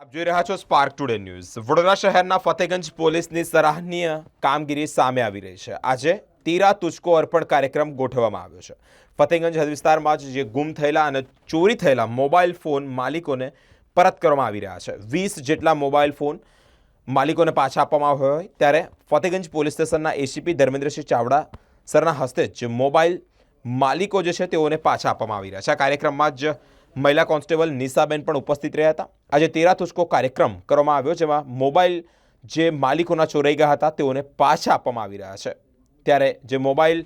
આપ જોઈ રહ્યા છો સ્પાર્ક ટુડે ન્યૂઝ વડોદરા શહેરના ફતેગંજ પોલીસની સરાહનીય કામગીરી સામે આવી રહી છે. આજે તીરા તુચકો અર્પણ કાર્યક્રમ ગોઠવવામાં આવ્યો છે. ફતેગંજ હદ વિસ્તારમાં જ ગુમ થયેલા અને ચોરી થયેલા મોબાઈલ ફોન માલિકોને પરત કરવામાં આવી રહ્યા છે. વીસ જેટલા મોબાઈલ ફોન માલિકોને પાછા આપવામાં આવ્યા હોય ત્યારે ફતેગંજ પોલીસ સ્ટેશનના એસીપી ધર્મેન્દ્રસિંહ ચાવડા સરના હસ્તે જ મોબાઈલ માલિકો જે છે તેઓને પાછા આપવામાં આવી રહ્યા છે. આ કાર્યક્રમમાં જ મહિલા કોન્સ્ટેબલ નિશાબેન પણ ઉપસ્થિત રહ્યા હતા. આજે તેરા તુસ્કો કાર્યક્રમ કરવામાં આવ્યો જેમાં મોબાઈલ જે માલિકોના ચોરાઈ ગયા હતા, તેઓને પાછા આપવામાં આવી રહ્યા છે. ત્યારે જે મોબાઈલ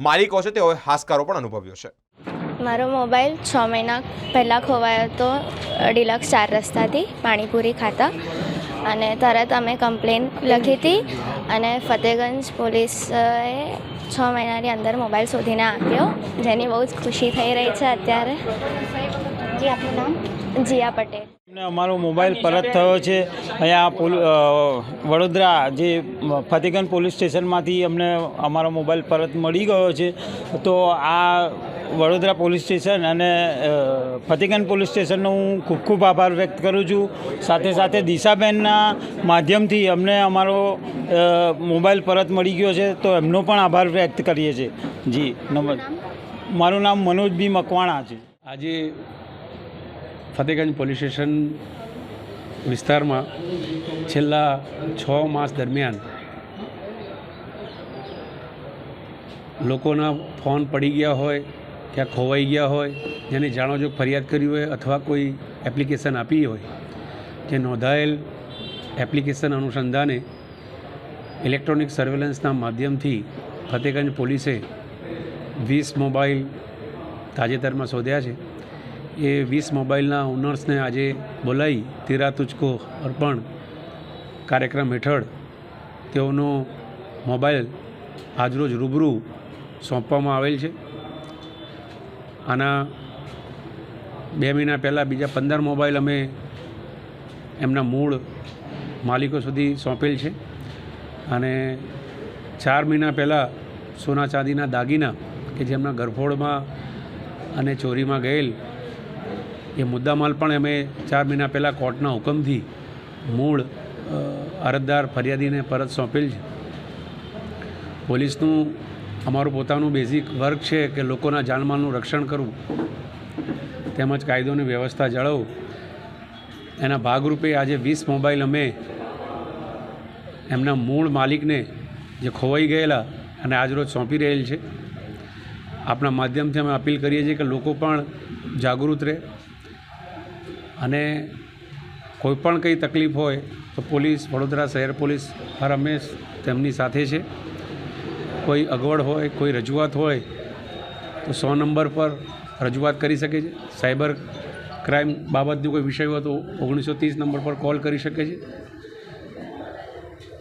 માલિકો છે, તેઓએ હાશકારો પણ અનુભવ્યો છે. મારો મોબાઈલ છ મહિના પહેલાં ખોવાયો હતો ડિલક્સ ચાર રસ્તાથી, પાણીપુરી ખાતા. અને તરત અમે કમ્પ્લેન લખી હતી. અને ફતેગંજ પોલીસે છ મહિનાની અંદર મોબાઈલ શોધીને આપ્યો જેની બહુ જ ખુશી થઈ રહી છે અત્યારે. જી આપનું નામ? જીયા પટેલ. અમારો મોબાઈલ પરત થયો છે. અહીંયા વડોદરા જે ફતેગંજ પોલીસ સ્ટેશનમાંથી અમને અમારો મોબાઈલ પરત મળી ગયો છે. તો આ વડોદરા પોલીસ સ્ટેશન અને ફતેગંજ પોલીસ સ્ટેશનનો હું ખૂબ ખૂબ આભાર વ્યક્ત કરું છું. સાથે સાથે દિશાબેનના માધ્યમથી અમને અમારો મોબાઈલ પરત મળી ગયો છે. તો એમનો પણ આભાર વ્યક્ત કરીએ છીએ. જી, નમસ્, મારું નામ મનોજ બી મકવાણા છે. આજે ફતેગંજ પોલીસ સ્ટેશન વિસ્તારમાં છેલ્લા છ માસ દરમિયાન લોકોના ફોન પડી ગયા હોય, ક્યાં ખોવાઈ ગયા હોય, જેની જાણો ફરિયાદ કરી હોય અથવા કોઈ એપ્લિકેશન આપી હોય, જે નોંધાયેલ એપ્લિકેશન અનુસંધાને ઇલેક્ટ્રોનિક સર્વેલન્સના માધ્યમથી ફતેગંજ પોલીસે વીસ મોબાઈલ તાજેતરમાં શોધ્યા છે. એ વીસ મોબાઈલના ઓનર્સને આજે બોલાવી તિરા તુચકો અર્પણ કાર્યક્રમ હેઠળ તેઓનો મોબાઈલ આજરોજ રૂબરૂ સોંપવામાં આવેલ છે. આના બે મહિના પહેલાં બીજા પંદર મોબાઈલ અમે એમના મૂળ માલિકો સુધી સોંપેલ છે. અને ચાર મહિના પહેલાં સોના ચાંદીના દાગીના કે જેમના ગરફોડમાં અને ચોરીમાં ગયેલ એ મુદ્દામાલ પણ અમે ચાર મહિના પહેલાં કોર્ટના હુકમથી મૂળ અરજદાર ફરિયાદીને પરત સોંપેલ છે. પોલીસનું, અમારું પોતાનું બેઝિક વર્ક છે કે લોકોના જાનમાલનું રક્ષણ કરવું, તેમજ કાયદોની વ્યવસ્થા જાળવવું. એના ભાગરૂપે આજે વીસ મોબાઈલ અમે એમના મૂળ માલિકને જે ખોવાઈ ગયેલા અને આજરોજ સોંપી રહેલ છે. આપણા માધ્યમથી અમે અપીલ કરીએ છીએ કે લોકો પણ જાગૃત રહે અને કોઈ પણ કંઈ તકલીફ હોય તો પોલીસ, વડોદરા શહેર પોલીસ હર હંમેશ તેમની સાથે છે. કોઈ અગવડ હોય, કોઈ રજૂઆત હોય તો સો નંબર પર રજૂઆત કરી શકે છે. સાયબર ક્રાઇમ બાબતનો કોઈ વિષય હોય તો ઓગણીસો ત્રીસ નંબર પર કોલ કરી શકે છે.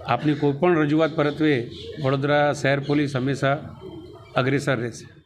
આપની કોઈ પણ રજૂઆત પરત્વે વડોદરા શહેર પોલીસ હંમેશા અગ્રેસર રહેશે.